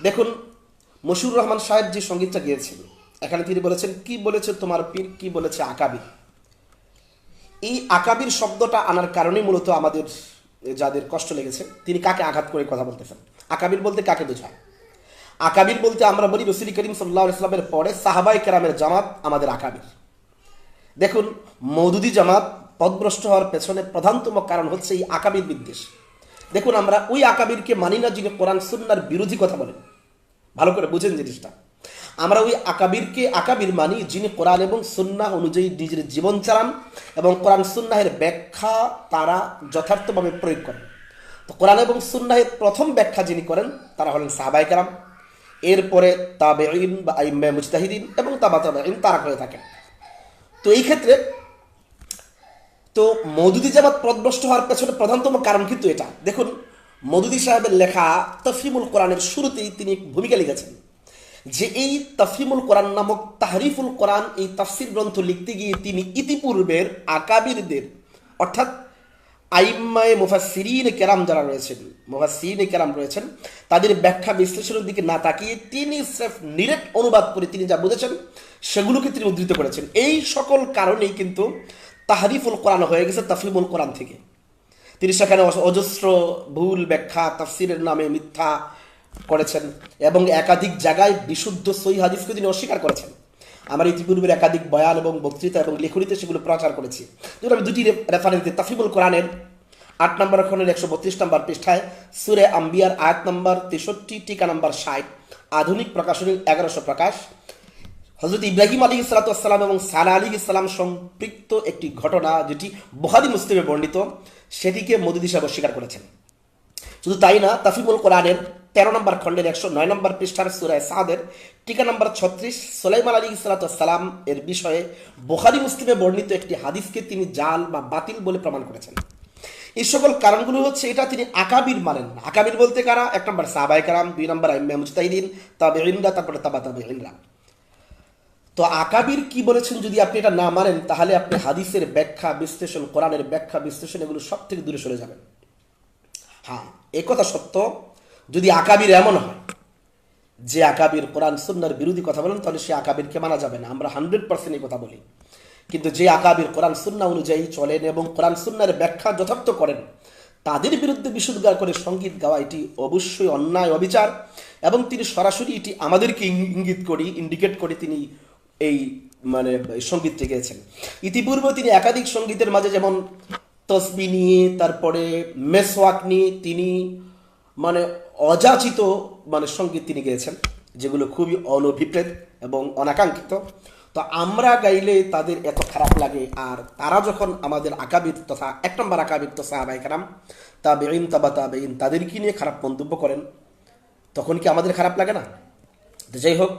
দেখুন, মশিউর রহমান সাহেব যে সঙ্গীতটা গিয়েছেন এখানে তিনি বলেছেন, কি বলেছে তোমার পীর, কি বলেছে আকাবি? এই আকাবির শব্দটা আনার কারণে মূলত আমাদের, যাদের কষ্ট লেগেছে, তিনি কাকে আঘাত করে কথা বলতেছেন আকাবির বলতে কাকে বোঝায়? আকাবির বলতে আমরা বলি, রসুল করিম সাল্লাহ ইসলামের পরে সাহাবাই কেরামের জামাত আমাদের আকাবির। দেখুন মৌদুদি জামাত পদভ্রষ্ট হওয়ার পেছনে প্রধানতম কারণ হচ্ছে এই আকাবির বিদ্বেষ। দেখুন, আমরা ওই আকাবিরকে মানি না যিনি কোরআন, সুন্নার বিরোধী কথা বলেন। ভালো করে বুঝেন জিনিসটা। আমরা ওই আকাবিরকে আকাবির মানি যিনি কোরআন এবং সুন্না অনুযায়ী নিজের জীবন চালান এবং কোরআন, সুন্নাহের ব্যাখ্যা তারা যথার্থভাবে প্রয়োগ করেন। তো কোরআন এবং সুন্নাহের প্রথম ব্যাখ্যা যিনি করেন, তারা হলেন সাহাবাই কালাম এরপরে তাবেইন বা আইম্মে মুজতাহিদিন এবং তাবা তাবেইন তারা করে থাকেন। তো এই ক্ষেত্রে তো মৌদুদি জামাত পদভ্রষ্ট হওয়ার পেছনে প্রধানতম কারণ কিন্তু এটা। দেখুন, মৌদুদি সাহেবের লেখা তফিমুল কোরআনের শুরুতেই তিনি ভূমিকা লিখেছেন, যে এই তফিমুল কোরআন নামক তাহরিফুল কোরআন এই তাফসির গ্রন্থ লিখতে গিয়ে তিনি ইতিপূর্বের আকাবিরদের, অর্থাৎ আইম্মায় মুফাসিরিন কেরাম যারা রয়েছেন মুফাসিরিন কেরাম রয়েছেন, তাদের ব্যাখ্যা বিশ্লেষণের দিকে না তাকিয়ে তিনি স্রেফ নিরেট অনুবাদ করে তিনি যা বুঝেছেন, সেগুলোকে তিনি উদ্ধৃত করেছেন। এই সকল কারণেই কিন্তু তাহরিফুল কোরআন হয়ে গেছে তফিমুল কোরআন থেকে। তিনি সেখানে অজস্র ভুল ব্যাখ্যা, তাফসিরের নামে মিথ্যা করেছেন এবং একাধিক জায়গায় বিশুদ্ধ সই হাদিসকে তিনি অস্বীকার করেছেন। আমার ইতিপূর্বের একাধিক বয়ান এবং বক্তৃতা এবং লেখনীতে সেগুলো প্রচার করেছি। যেগুলো আমি দুটি রেফারেন্স দিই। তাফিমুল কোরআনের আট নম্বর খনের একশো বত্রিশ নম্বর পৃষ্ঠায় সুরে আম্বিয়ার আয়াত নম্বর তেষট্টি টিকা নম্বর ষাট, আধুনিক প্রকাশনী এগারোশো প্রকাশ। হজরত ইব্রাহিম আলী ইসলাতাম এবং সালা আলী ইসলাম সম্পৃক্ত একটি ঘটনা যেটি বহাদি মুসলিমে বর্ণিত, সেটিকে মোদী সাহেব অস্বীকার করেছেন। শুধু তাই না, তাফিমুল কোরআনের তেরো নম্বর খণ্ডের একশো নয় নম্বর পৃষ্ঠার সুরায় সাদের টিকা নম্বর ছত্রিশ সোলাইমান আলী ইসলাতাম এর বিষয়ে বোখারি মুসলিমে বর্ণিত একটি হাদিসকে তিনি জাল বা বাতিল বলে প্রমাণ করেছেন। এই সকল কারণগুলো হচ্ছে, এটা তিনি আকাবির মানেন আকাবির বলতে কারা? এক নম্বর সাহাবাই কারাম, দুই নম্বর মুস্তাহিদিন তবে ইন্দা তারপরে তাবা তবে তো আকাবির কি বলেছেন যদি আপনি এটা না মানেন, তাহলে আপনি হাদিসের ব্যাখ্যা, বিশ্লেষণ, কোরআনের ব্যাখ্যা, বিশ্লেষণ এগুলো সব থেকে দূরে সরে যাবেন। হ্যাঁ এ কথা সত্য। যদি আকাবির এমন হয় যে আকাবির কোরআন, সুন্নার বিরোধী কথা বলেন, তাহলে সে আকাবিরকে মানা যাবে না। আমরা হান্ড্রেড পার্সেন্ট এই কথা বলি। কিন্তু যে আকাবির কোরআন, সুন্না অনুযায়ী চলেন এবং কোরআন, সুন্নার ব্যাখ্যা যথার্থ করেন, তাদের বিরুদ্ধে বিশুদ্ধার করে সংগীত গাওয়া এটি অবশ্যই অন্যায় অবিচার এবং তিনি সরাসরি এটি আমাদেরকে ইঙ্গিত করি ইন্ডিকেট করে তিনি এই মানে সঙ্গীতটি গেয়েছেন ইতিপূর্বে তিনি একাধিক সঙ্গীতের মাঝে যেমন তসবি নিয়ে, তারপরে মেসওয়াক নিয়ে, তিনি মানে অযাচিত মানে সংগীত তিনি গেয়েছেন, যেগুলো খুবই অনভিপ্রেত এবং অনাকাঙ্ক্ষিত। তো আমরা গাইলে তাদের এত খারাপ লাগে, আর তারা যখন আমাদের আকাবির তথা এক নম্বর আকাবির তো সাহাবাই কারাম তা বেইন তাবা তা বেইন তাদেরকে নিয়ে খারাপ মন্তব্য করেন, তখন কি আমাদের খারাপ লাগে না? তো যাই হোক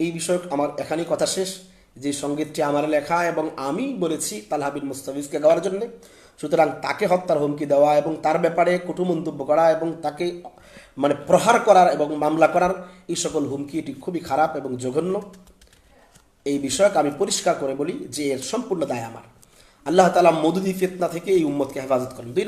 এই বিষয়ক আমার এখানেই কথা শেষ। যে সঙ্গীতটি আমার লেখা এবং আমি বলেছি তালহাবিন মুস্তাফিজকে গাওয়ার জন্য, সুতরাং তাকে হত্যার হুমকি দেওয়া এবং তার ব্যাপারে কটু মন্তব্য করা এবং তাকে মানে প্রহার করার এবং মামলা করার, এই সকল হুমকি এটি খুবই খারাপ এবং জঘন্য। এই বিষয়ক আমি পরিষ্কার করে বলি যে এর সম্পূর্ণ দায় আমার। আল্লাহ তালা মধুদি ফেতনা থেকে এই উম্মতকে হেফাজত করেন। দুই